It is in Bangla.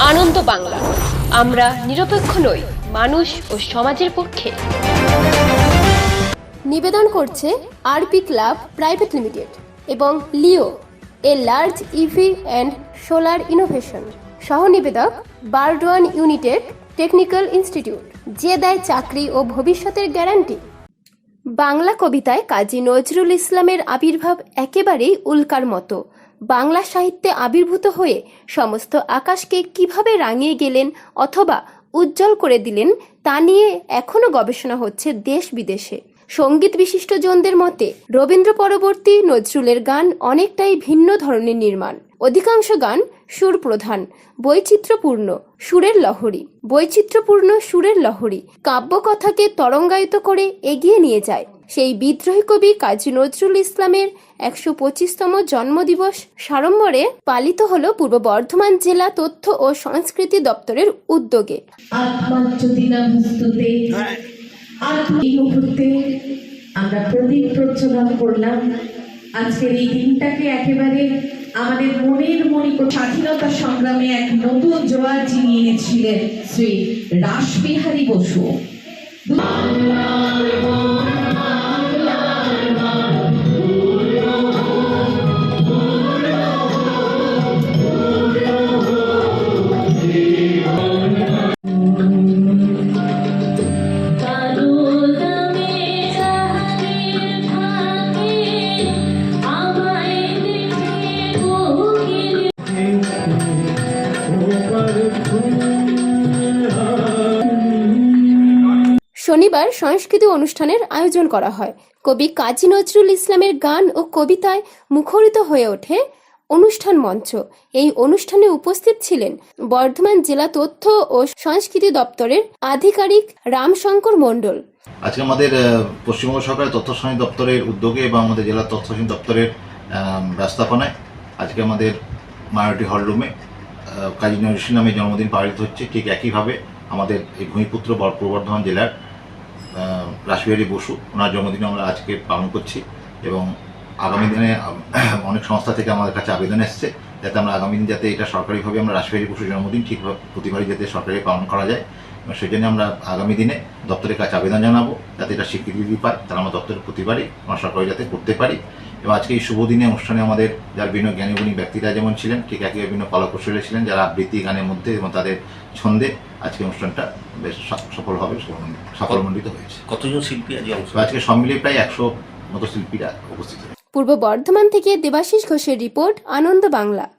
আনন্দ বাংলা। আমরা নিরপেক্ষ নই, মানুষ ও সমাজের পক্ষে। নিবেদন করছে আরপি ক্লাব প্রাইভেট লিমিটেড এবং Leo, a large EV and solar innovation. সহ নিবেদক বারডোয়ান ইউনিটেড টেকনিক্যাল ইনস্টিটিউট, যে দেয় চাকরি ও ভবিষ্যতের গ্যারান্টি। বাংলা কবিতায় কাজী নজরুল ইসলামের আবির্ভাব একেবারেই উল্কার মতো। বাংলা সাহিত্যে আবির্ভূত হয়ে সমস্ত আকাশকে কীভাবে রাঙিয়ে গেলেন অথবা উজ্জ্বল করে দিলেন তা নিয়ে এখনও গবেষণা হচ্ছে দেশ বিদেশে। সংগীত বিশিষ্ট জনদের মতে, রবীন্দ্র পরবর্তী নজরুলের গান অনেকটাই ভিন্ন ধরনের নির্মাণ। অধিকাংশ গান সুর প্রধান বৈচিত্র্যপূর্ণ, সুরের লহরী। বৈচিত্র্যপূর্ণ, সুরের লহরী কাব্যকথাকে তরঙ্গায়িত করে এগিয়ে নিয়ে যায়। সেই বিদ্রোহী কবি কাজী নজরুল ইসলামের একশো পঁচিশতম জন্মদিবস সাড়ম্বরে পালিত হল পূর্ব বর্ধমান জেলা তথ্য ও সংস্কৃতি দপ্তরের উদ্যোগে। আমরা প্রদীপ করলাম, আজকের এই দিনটাকে একেবারে আমাদের মনের মণিক স্বাধীনতা সংগ্রামে এক নতুন জোয়ার এনেছিলেন শ্রী রাসবিহারী বসু। শনিবার সংস্কৃতি অনুষ্ঠানের আয়োজন করা হয়। কবি কাজী নজরুল ইসলামের গান ও কবিতায় মুখরিত হয়ে ওঠে অনুষ্ঠান মঞ্চ। এই অনুষ্ঠানে উপস্থিত ছিলেন বর্ধমান জেলা তথ্য ও সংস্কৃতি দপ্তরের আধিকারিক রামশঙ্কর মণ্ডল। আজকে আমাদের পশ্চিমবঙ্গ সরকারের তথ্য সংস্কৃতি দপ্তরের উদ্যোগে এবং আমাদের জেলা তথ্য সংস্কৃতি দপ্তরের ব্যবস্থাপনায় আজকে আমাদের মায়োরিটি হলরুমে কাজী নজরুল ইসলামের জন্মদিন পালিত হচ্ছে, ঠিক একইভাবে আমাদের এই ভূমিপুত্র পূর্ব বর্ধমান জেলার রাসবিহারী বসু, ওনার জন্মদিন আমরা আজকে পালন করছি এবং আগামী দিনে অনেক সংস্থা থেকে আমাদের কাছে আবেদন এসছে যাতে আমরা আগামী দিন যাতে এটা সরকারিভাবে আমরা রাসবিহারী বসুর জন্মদিন ঠিকভাবে প্রতিবারই যাতে সরকারি পালন করা যায়। এবং সেই জন্য আমরা আগামী দিনে দপ্তরের কাছে আবেদন জানাব যাতে এটা স্বীকৃতি পায় তারা আমরা দপ্তরের প্রতিবারই, আমরা সরকারি যাতে করতে পারি। এবং আজকে এই শুভ দিনে অনুষ্ঠানে আমাদের যার বিভিন্ন জ্ঞানীগুণী ব্যক্তিরা যেমন ছিলেন ঠিক একই বিভিন্ন কলাকুশলী ছিলেন যারা আবৃত্তি গানের মধ্যে এবং তাদের ছন্দে আজকে অনুষ্ঠানটা বেশ সফল সফলভাবে সফল- সফলমণ্ডিত হয়েছে। কতজন শিল্পী আজ আজকে সব মিলিয়ে প্রায় একশো মতো শিল্পীরা উপস্থিত পূর্ব বর্ধমান থেকে দেবাশিস ঘোষের রিপোর্ট আনন্দ বাংলা।